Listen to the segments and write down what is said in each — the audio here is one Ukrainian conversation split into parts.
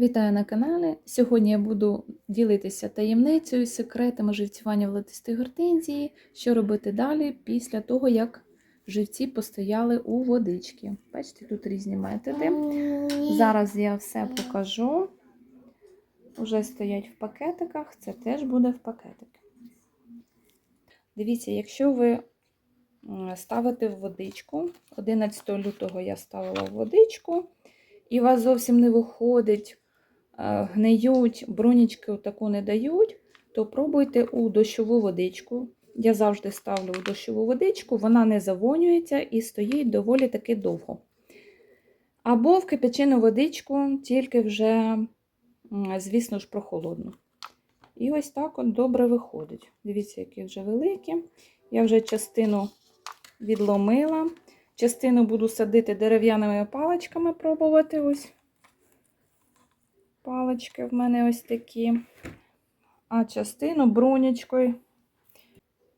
Вітаю на каналі. Сьогодні я буду ділитися таємницею, секретами живцювання влетистої гортензії, що робити далі після того, як живці постояли у водички. Бачите, тут різні методи. Зараз я все покажу. Уже стоять в пакетиках, це теж буде в пакетики. Дивіться, якщо ви ставите в водичку, 11 лютого я ставила в водичку, і у вас зовсім не виходить, гниють, бронічки таку не дають, то пробуйте у дощову водичку. Я завжди ставлю у дощову водичку, вона не завонюється і стоїть доволі таки довго. Або в кипячену водичку, тільки вже, звісно ж, прохолодну. І ось так от добре виходить. Дивіться, які вже великі. Я вже частину відломила. Частину буду садити дерев'яними паличками, пробувати ось. Палички в мене ось такі. А частину бронячкою.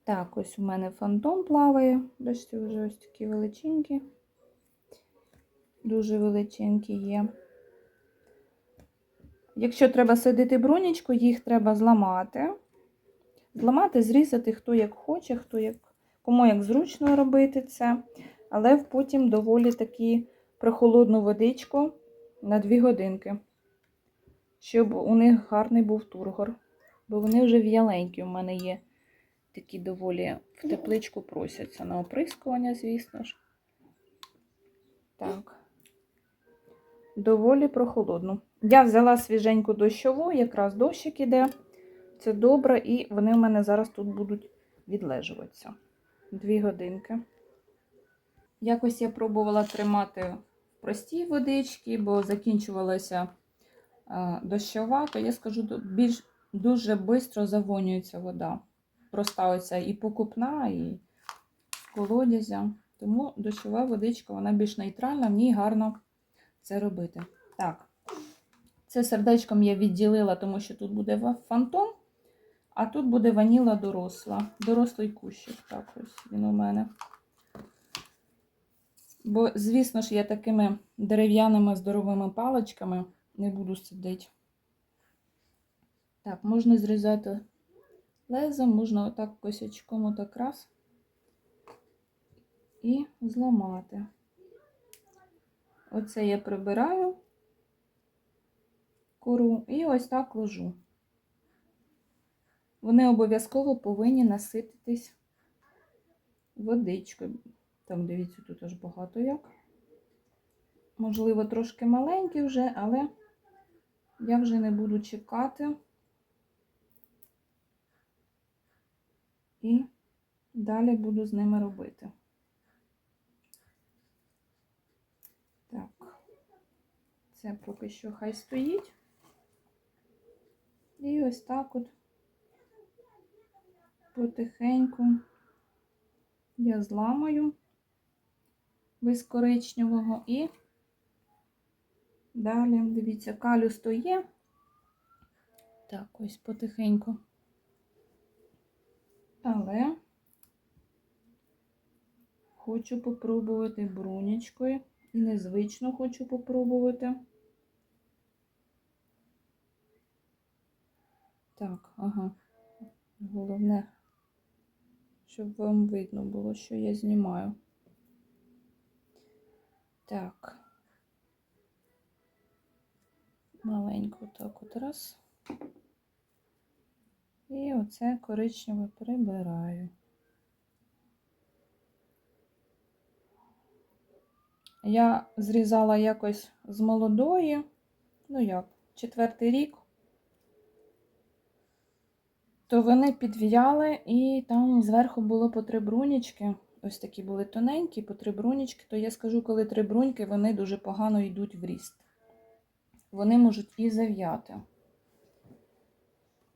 Так, ось у мене фантом плаває. Бачите, вже ось такі величенькі. Дуже величенькі є. Якщо треба садити бронячку, їх треба зламати. Зламати, зрізати, хто як хоче, хто як, кому як зручно робити це. Але потім доволі таки прохолодну водичку на 2 годинки. Щоб у них гарний був тургор. Бо вони вже в'яленькі у мене є. Такі доволі в тепличку просяться на оприскування, звісно ж. Так. Доволі прохолодну. Я взяла свіженьку дощову, якраз дощик іде. Це добре, і вони в мене зараз тут будуть відлежуватися. Дві годинки. Якось я пробувала тримати в простій водичці, бо закінчувалася дощова, то я скажу, більш дуже швидко завонюється вода. Проста оця і покупна, і колодязя. Тому дощова водичка, вона більш нейтральна, в ній гарно це робити. Так, це сердечком я відділила, тому що тут буде фантом, а тут буде ваніла доросла. Дорослий кущик. Так, ось він у мене. Бо, звісно ж, я такими дерев'яними здоровими паличками не буду сидіти. Так, можна зрізати лезом, можна отак косячком отак раз і зламати. Оце я прибираю кору і ось так ложу. Вони обов'язково повинні насититись водичкою. Там, дивіться, тут аж багато як. Можливо, трошки маленькі вже, але я вже не буду чекати. І далі буду з ними робити. Так, це поки що хай стоїть. І ось так от потихеньку я зламаю без коричневого і далі, дивіться, калюс то є. Так, ось потихеньку. Але хочу попробувати брунячкою. І незвично хочу попробувати. Так, ага. Головне, щоб вам видно було, що я знімаю. Так. Маленько так от раз. І оце коричневе прибираю. Я зрізала якось з молодої, ну як, четвертий рік, то вони підв'яли, і там зверху було по три брунічки. Ось такі були тоненькі, по три брунічки, то я скажу, коли три бруньки, вони дуже погано йдуть в ріст. Вони можуть і зав'яти.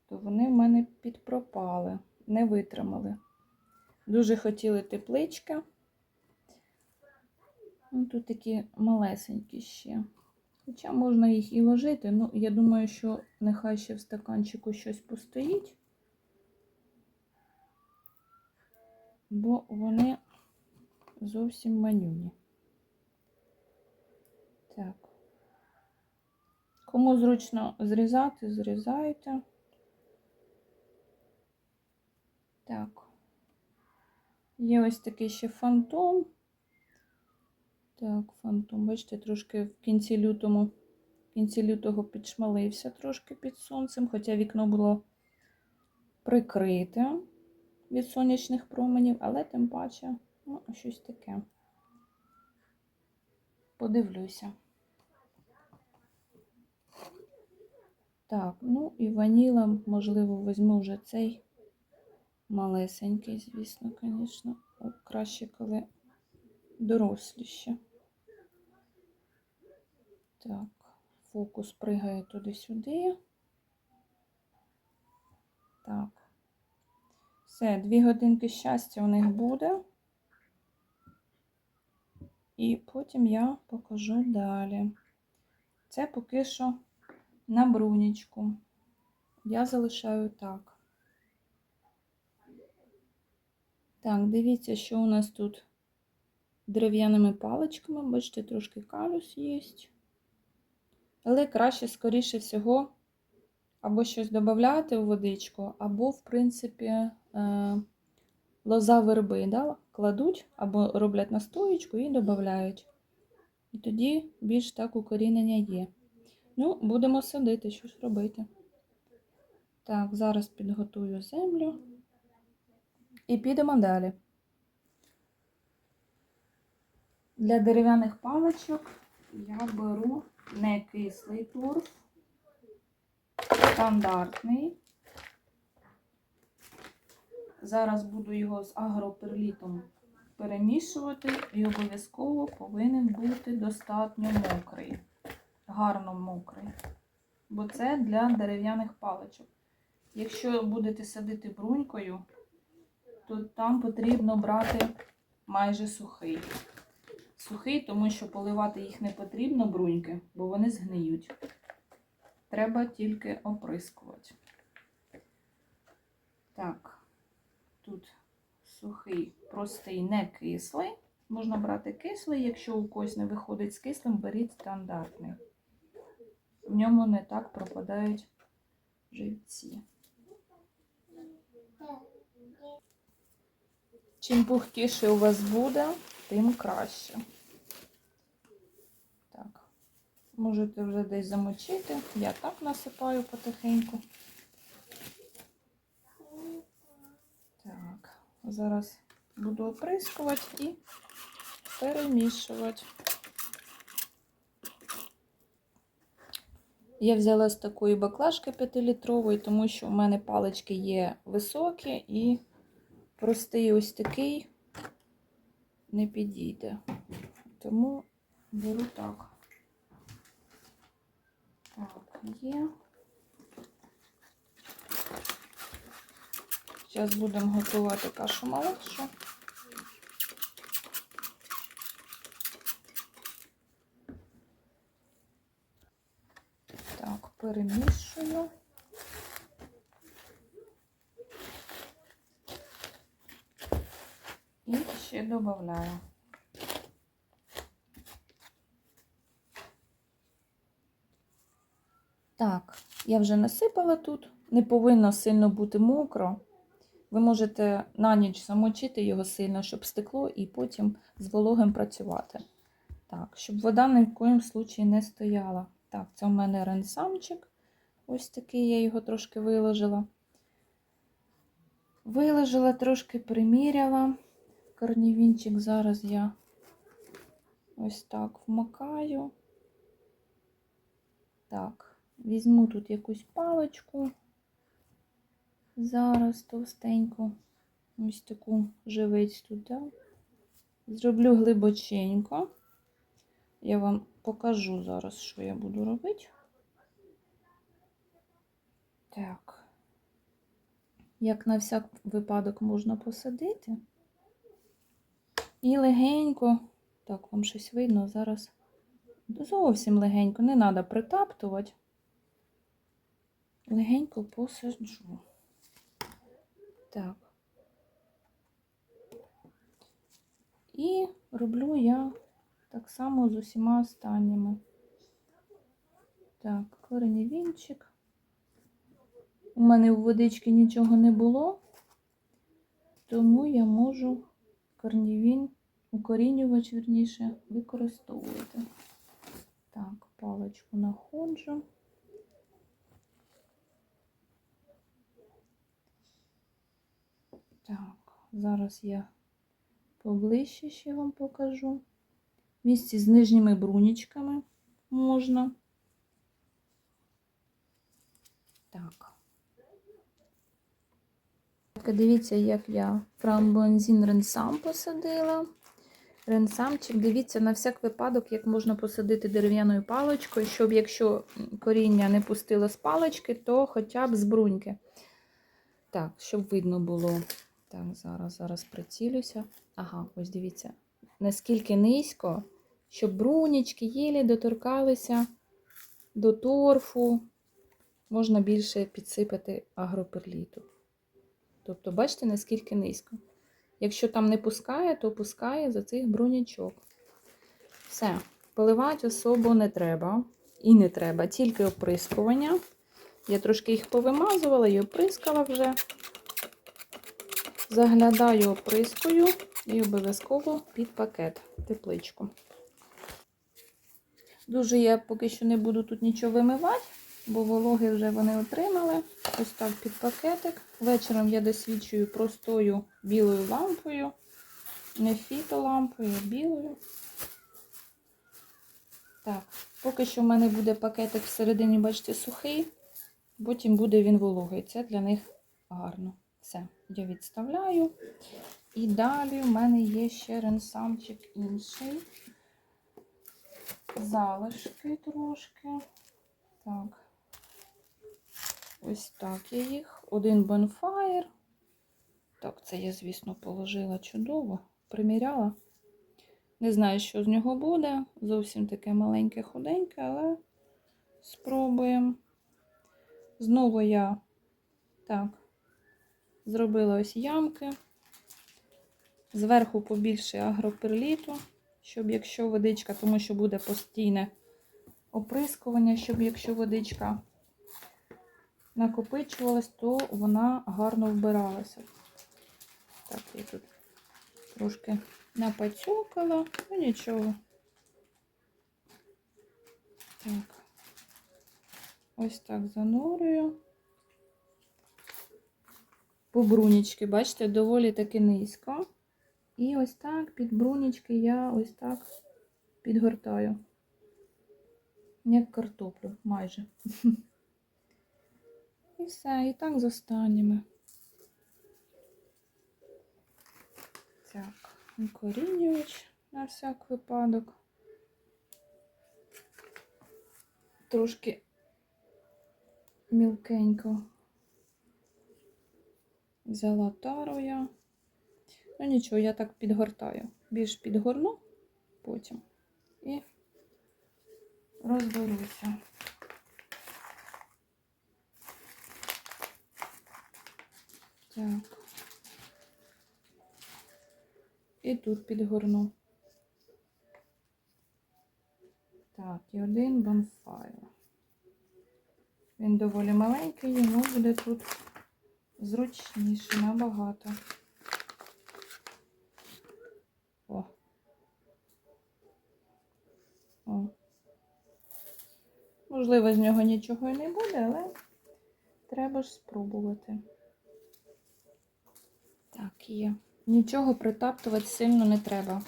То вони в мене підпропали, не витримали. Дуже хотіли теплички. Ну, Тут такі малесенькі ще. Хоча можна їх і ложити, ну, я думаю, що нехай ще в стаканчику щось постоїть, бо вони зовсім манюні. Так. Кому зручно зрізати, зрізайте. Так. Є ось такий ще фантом. Так, фантом, бачите, трошки в кінці лютому, в кінці лютого підшмалився трошки під сонцем, хоча вікно було прикрите від сонячних променів, але тим паче, ну, щось таке. Подивлюся. Так, ну і ваніла, можливо, візьму вже цей малесенький, звісно, звісно. Краще, коли доросліше. Так, фокус пригає туди-сюди. Так. Все, дві годинки щастя у них буде. І потім я покажу далі. Це поки що на брунічку. Я залишаю так. Так, дивіться, що у нас тут дерев'яними паличками. Бачите, трошки калюс є. Але краще, скоріше всього, або щось додати у водичку, або, в принципі, е, лоза верби да, кладуть, або роблять настоєчку і додають. І тоді більш так укорінення є. Ну, будемо садити, щось робити. Так, зараз підготую землю. І підемо далі. Для дерев'яних паличок я беру не кислий торф, стандартний. Зараз буду його з агроперлітом перемішувати і обов'язково повинен бути достатньо мокрий, гарно мокрий. Бо це для дерев'яних паличок. Якщо будете садити брунькою, то там потрібно брати майже сухий. Сухий, тому що поливати їх не потрібно бруньки, бо вони згниють. Треба тільки оприскувати. Так, тут сухий, простий, не кислий. Можна брати кислий, якщо у когось не виходить з кислим, беріть стандартний. В ньому не так пропадають живці. Чим пухкіше у вас буде, тим краще. Так, можете вже десь замочити. Я так насипаю потихеньку. Так, зараз буду оприскувати і перемішувати. Я взяла з такої баклажки 5-літрової, тому що у мене палички є високі і простий ось такий не підійде. Тому беру так. Так, є. Зараз будемо готувати кашу малашу. Так, перемішую. І ще додаю. Так, я вже насипала тут. Не повинно сильно бути мокро. Ви можете на ніч замочити його сильно, щоб стекло, і потім з вологим працювати. Так, щоб вода ні в коїм случаї не стояла. Так, це у мене ренсамчик. Ось такий, я його трошки виложила. Виложила, трошки приміряла. Корнівінчик зараз я ось так вмикаю. Так, візьму тут якусь паличку. Зараз товстеньку. Ось таку живець туди. Зроблю глибоченько. Я вам покажу зараз, що я буду робити. Так, як на всяк випадок можна посадити. І легенько, так, вам щось видно, зараз зовсім легенько, не треба притаптувати. Легенько посаджу. Так. І роблю я так само з усіма останніми. Так, кореневінчик. У мене в водички нічого не було, тому я можу корнівін, укорінювач, вірніше, використовувати. Так, паличку находжу. Так, зараз я поближче ще вам покажу. Місці з нижніми брунічками можна. Так. Дивіться, як я фрамбуанзін ренсам посадила. Ренсамчик, дивіться на всяк випадок, як можна посадити дерев'яною паличкою, щоб якщо коріння не пустило з палички, то хоча б з бруньки. Так, щоб видно було. Так, зараз, зараз прицілюся. Ага, ось дивіться. Наскільки низько, щоб брунічки єлі доторкалися до торфу, можна більше підсипати агроперліту. Тобто, бачите, наскільки низько. Якщо там не пускає, то пускає за цих брунячок. Все, поливати особо не треба. І не треба, тільки оприскування. Я трошки їх повимазувала і оприскала вже. Заглядаю оприскою і обов'язково під пакет тепличку. Дуже я поки що не буду тут нічого вимивати, бо вологи вже вони отримали. Ось так під пакетик. Вечором я досвідчую простою білою лампою. Не фітолампою, а білою. Так, поки що в мене буде пакетик всередині, бачите, сухий, потім буде він вологий. Це для них гарно. Все, я відставляю. І далі в мене є ще ренсамчик інший. Залишки трошки. Так. Ось так я їх. Один бонфаєр. Так, це я, звісно, положила чудово, приміряла. Не знаю, що з нього буде. Зовсім таке маленьке, худеньке, але спробуємо. Знову я так, зробила ось ямки. Зверху побільше агроперліту, щоб якщо водичка, тому що буде постійне оприскування, щоб якщо водичка накопичувалась, то вона гарно вбиралася. Так, я тут трошки напацюкала, ну нічого. Так, ось так занурюю. По брунічки, бачите, доволі таки низько. І ось так під брунічки я ось так підгортаю. Як картоплю майже. І все, і так з останніми. Так, укорінювач на всяк випадок. Трошки мілкенько взяла тару я. Ну нічого, я так підгортаю. Більш підгорну потім і розберуся. Так. І тут підгорну. Так, і один бонфайл. Він доволі маленький, йому буде тут зручніше набагато. О. О. Можливо, з нього нічого і не буде, але треба ж спробувати. Так, є. Нічого притаптувати сильно не треба.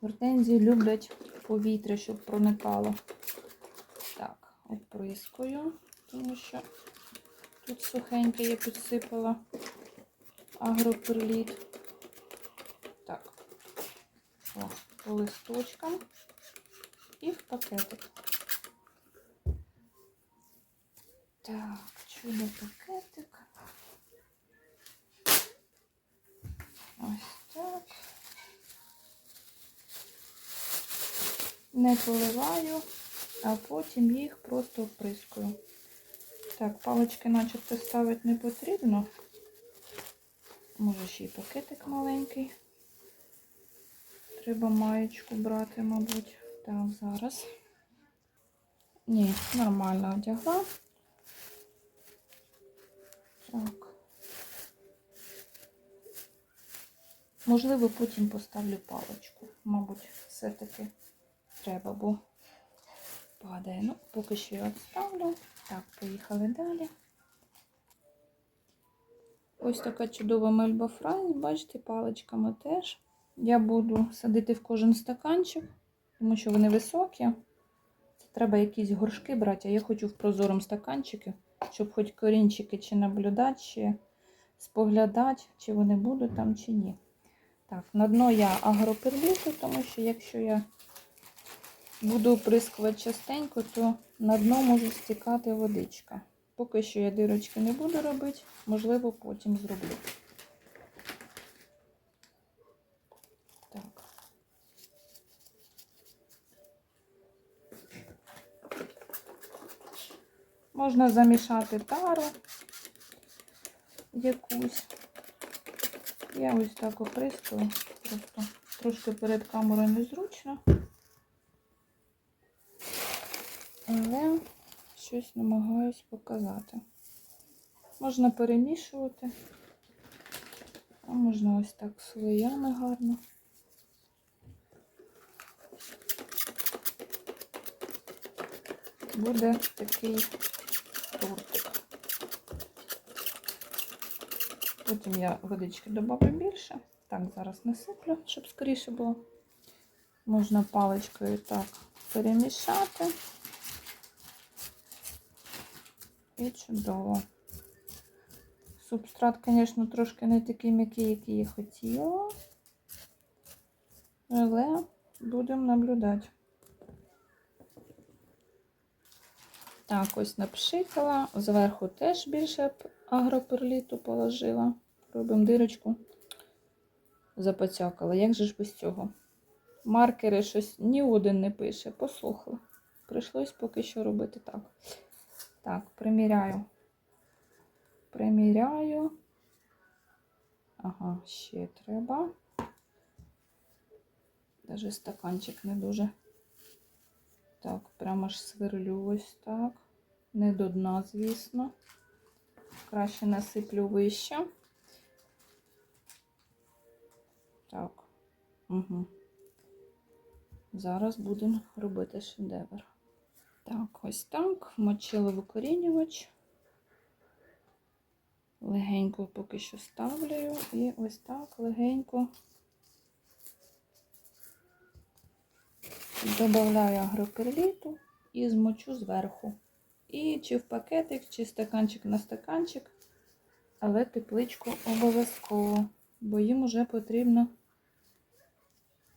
Гортензії люблять повітря, щоб проникало. Так, оприскую, тому що тут сухеньке я підсипала агроперліт. Так, о, по листочкам і в пакетик. Так, чудо пакетик. Ось так. Не поливаю, а потім їх просто оприскую. Так, палички начебто ставити не потрібно. Може ще й пакетик маленький. Треба маєчку брати, мабуть. Так, зараз. Ні, нормально одягла. Так. Можливо, потім поставлю паличку. Мабуть, все-таки треба, бо падає. Ну, поки що я відставлю. Так, поїхали далі. Ось така чудова мельба фрайс, бачите, паличками теж. Я буду садити в кожен стаканчик, тому що вони високі. Треба якісь горшки брати, а я хочу в прозорому стаканчику, щоб хоч корінчики чи наблюдати, чи споглядати, чи вони будуть там, чи ні. Так, на дно я агроперліту, тому що якщо я буду оприскувати частенько, то на дно може стікати водичка. Поки що я дирочки не буду робити, можливо, потім зроблю. Можна замішати тару якусь. Я ось так оприскую, просто трошки перед камерою незручно. Але щось намагаюсь показати. Можна перемішувати, а можна ось так слоями гарно. Буде такий тортик. Потім я водички додаю більше. Так, зараз насиплю, щоб скоріше було. Можна паличкою так перемішати. І чудово. Субстрат, звісно, трошки не такий м'який, який я хотіла. Але будемо наблюдати. Так, ось напшикала. Зверху теж більше агроперліту положила. Робимо дирочку. Запоцякала. Як же ж без цього? Маркери щось ні один не пише. Послухала. Прийшлось поки що робити так. Так, приміряю. Приміряю. Ага, ще треба. Даже стаканчик не дуже. Так, прямо аж сверлю ось так. Не до дна, звісно. Краще насиплю вище. Так. Угу. Зараз будемо робити шедевр. Так, ось так. Вмочили викорінювач. Легенько поки що ставлю. І ось так легенько Добавляю агроперліту і змочу зверху. І чи в пакетик, чи стаканчик на стаканчик, але тепличку обов'язково, бо їм вже потрібна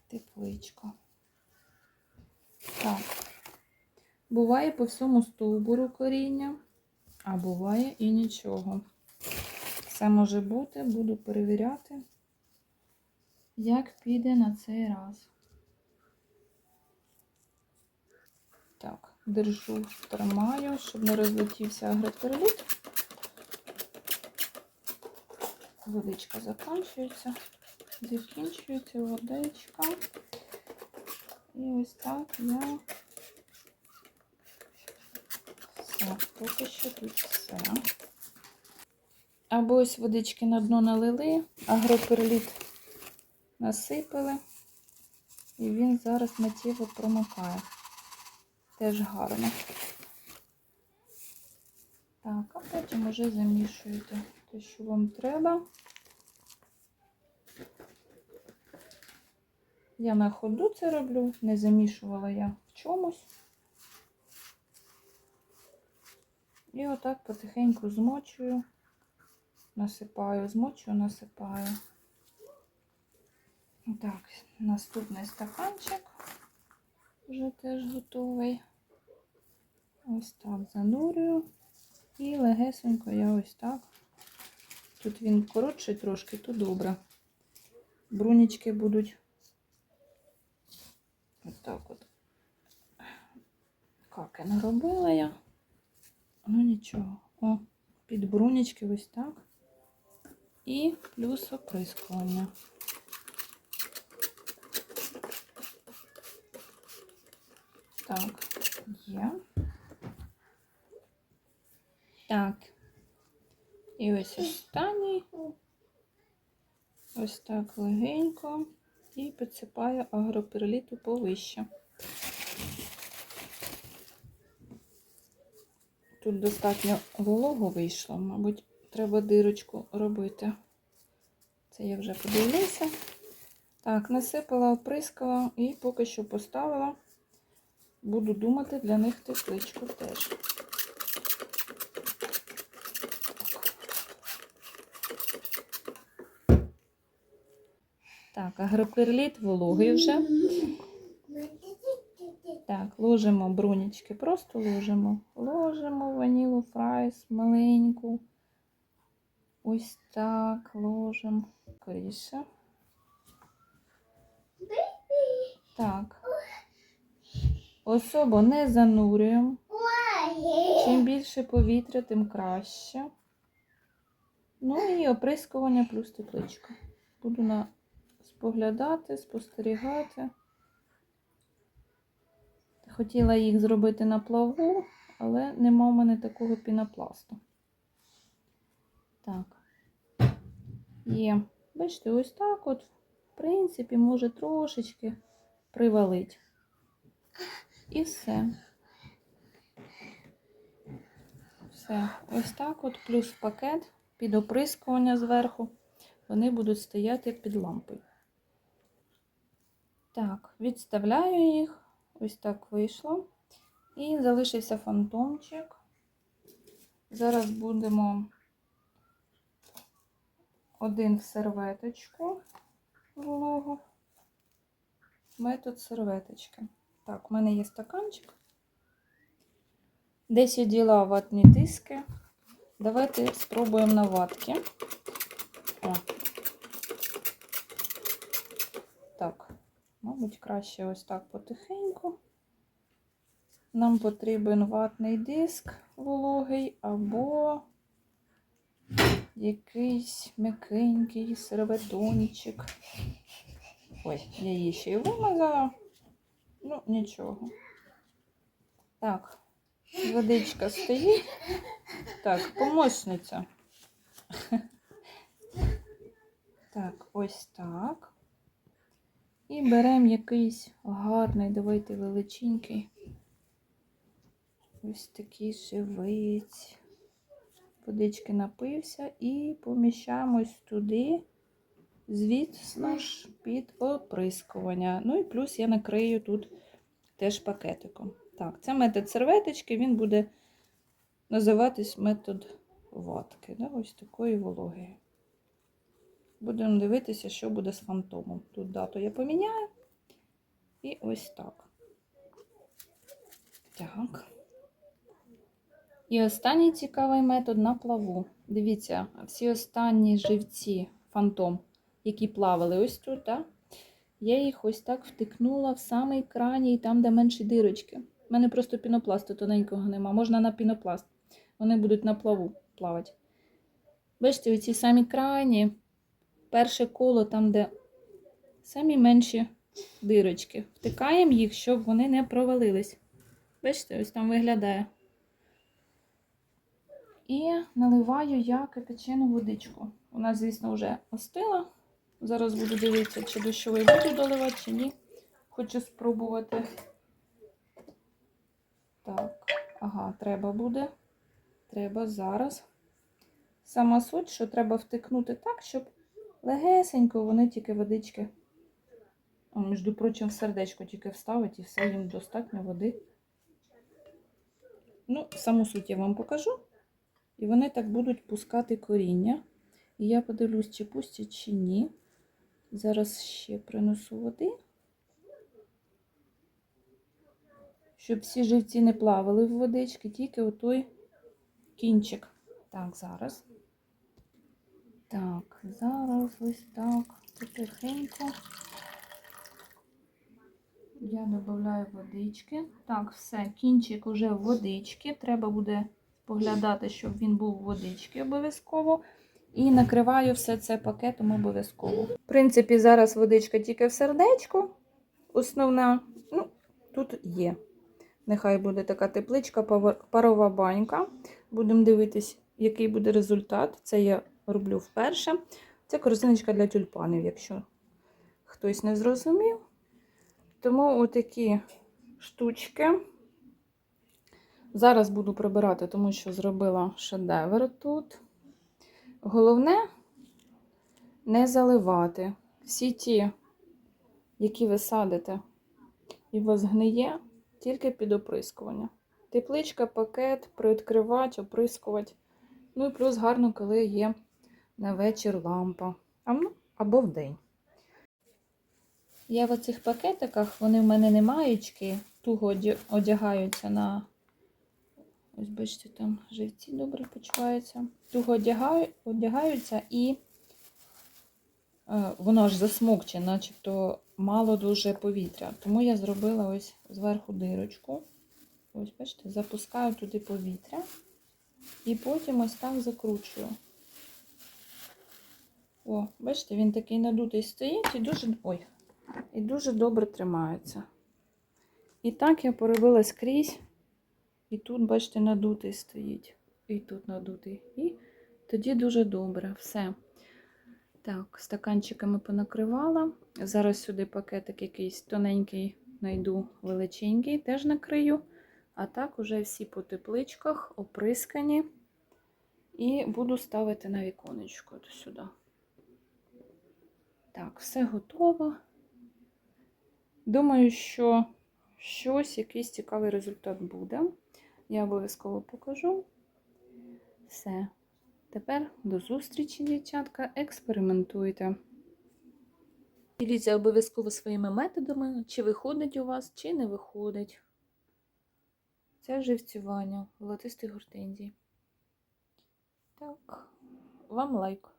тепличка. Так, буває по всьому стовбуру коріння, а буває і нічого. Все може бути, буду перевіряти, як піде на цей раз. Так, держу, тримаю, щоб не розлетівся агроперліт. Водичка закінчується, закінчується водичка. І ось так я все, поки що тут все. Або ось водички на дно налили, агроперліт насипали, і він зараз миттєво промокає. Теж гарно. Так, а потім вже замішуєте те, що вам треба. Я на ходу це роблю, не замішувала я в чомусь. І отак потихеньку змочую, насипаю, змочую, насипаю. Так, наступний стаканчик вже теж готовий. Ось так занурюю. І легесенько я ось так. Тут він коротший трошки, то добре. Брунічки будуть отак от. Каки наробила я. Ну нічого. О, під брунічки ось так. І плюс оприскування. Так, є. Так. І ось останній. Ось так легенько. І підсипаю агроперліту повище. Тут достатньо волого вийшло, мабуть, треба дирочку робити. Це я вже подивилася. Так, насипала, оприскала і поки що поставила. Буду думати для них тепличку теж. Так, агроперліт вологий вже. Так, ложимо брунічки, просто ложимо. Ложимо ванілу фрайс маленьку. Ось так ложимо. Скоріше. Так. Особо не занурюємо. Чим більше повітря, тим краще. Ну і оприскування плюс тепличка. Буду на... споглядати, спостерігати. Хотіла їх зробити на плаву, але нема в мене такого пінопласту. Так. Є. Бачите, ось так от, в принципі, може трошечки привалить. І все. Все. Ось так от, плюс пакет під оприскування зверху. Вони будуть стояти під лампою. Так, відставляю їх. Ось так вийшло. І залишився фантомчик. Зараз будемо один в серветочку. Метод серветочки. Так, у мене є стаканчик. Десь я діла ватні диски. Давайте спробуємо на ватки. О. Так, мабуть, краще ось так потихеньку. Нам потрібен ватний диск вологий або якийсь м'якенький серветончик. Ой, я її ще й вимазала. Ну, нічого. Так, водичка стоїть. Так, помощниця. Так, ось так. І беремо якийсь гарний, давайте величенький. Ось такий живець. Водички напився і поміщаємось туди, звісно ж, під оприскування. Ну і плюс я накрию тут теж пакетиком. Так, це метод серветочки, він буде називатись метод ватки. Да? Ось такої вологи. Будемо дивитися, що буде з фантомом. Тут дату я поміняю. І ось так. Так. І останній цікавий метод на плаву. Дивіться, всі останні живці фантом, які плавали ось тут, да? я їх ось так втикнула в самий крайній, там, де менші дирочки. У мене просто пінопласту тоненького нема. Можна на пінопласт. Вони будуть на плаву плавати. Бачите, оці самі крайні, перше коло, там, де самі менші дирочки. Втикаємо їх, щоб вони не провалились. Бачите, ось там виглядає. І наливаю я кипячену водичку. Вона, звісно, вже остила. Зараз буду дивитися, чи дощовий буду доливати, чи ні. Хочу спробувати. Так, ага, треба буде. Треба зараз. Сама суть, що треба втикнути так, щоб легесенько вони тільки водички. О, між прочим, в сердечко тільки вставить і все їм достатньо води. Ну, саму суть я вам покажу. І вони так будуть пускати коріння. І я подивлюсь, чи пустять, чи ні. Зараз ще принесу води. Щоб всі живці не плавали в водички, тільки отой кінчик. Так, зараз. Так, зараз ось так, потихеньку. Я додаю водички. Так, все, кінчик уже в водички. Треба буде поглядати, щоб він був водички обов'язково. І накриваю все це пакетом обов'язково. В принципі, зараз водичка тільки в сердечко. Основна, ну, тут є. Нехай буде така тепличка, парова банька. Будемо дивитись, який буде результат. Це я роблю вперше. Це корзиночка для тюльпанів, якщо хтось не зрозумів. Тому отакі штучки. Зараз буду прибирати, тому що зробила шедевр тут. Головне не заливати. Всі ті, які ви садите, і вас гниє, тільки під оприскування. Тепличка, пакет, приоткривати, оприскувати. Ну і плюс гарно, коли є на вечір лампа. Або в день. Я в оцих пакетиках, вони в мене не маючки, туго одягаються на. Ось бачите, там живці добре почуваються. Туго одягаю, одягаються і е, воно ж засмокче, начебто мало дуже повітря. Тому я зробила ось зверху дирочку. Ось, бачите, запускаю туди повітря і потім ось так закручую. О, бачите, він такий надутий стоїть і дуже. Ой, і дуже добре тримається. І так я поробила скрізь. І тут, бачите, надутий стоїть. І тут надутий. І тоді дуже добре. Все. Так, стаканчиками понакривала. Зараз сюди пакетик якийсь тоненький знайду величенький, теж накрию. А так уже всі по тепличках оприскані. І буду ставити на віконечко от сюди. Так, все готово. Думаю, що щось, якийсь цікавий результат буде. Я обов'язково покажу. Все. Тепер до зустрічі, дівчатка. Експериментуйте. Діліться обов'язково своїми методами, чи виходить у вас, чи не виходить. Це живцювання волотистих гортензій. Так, вам лайк.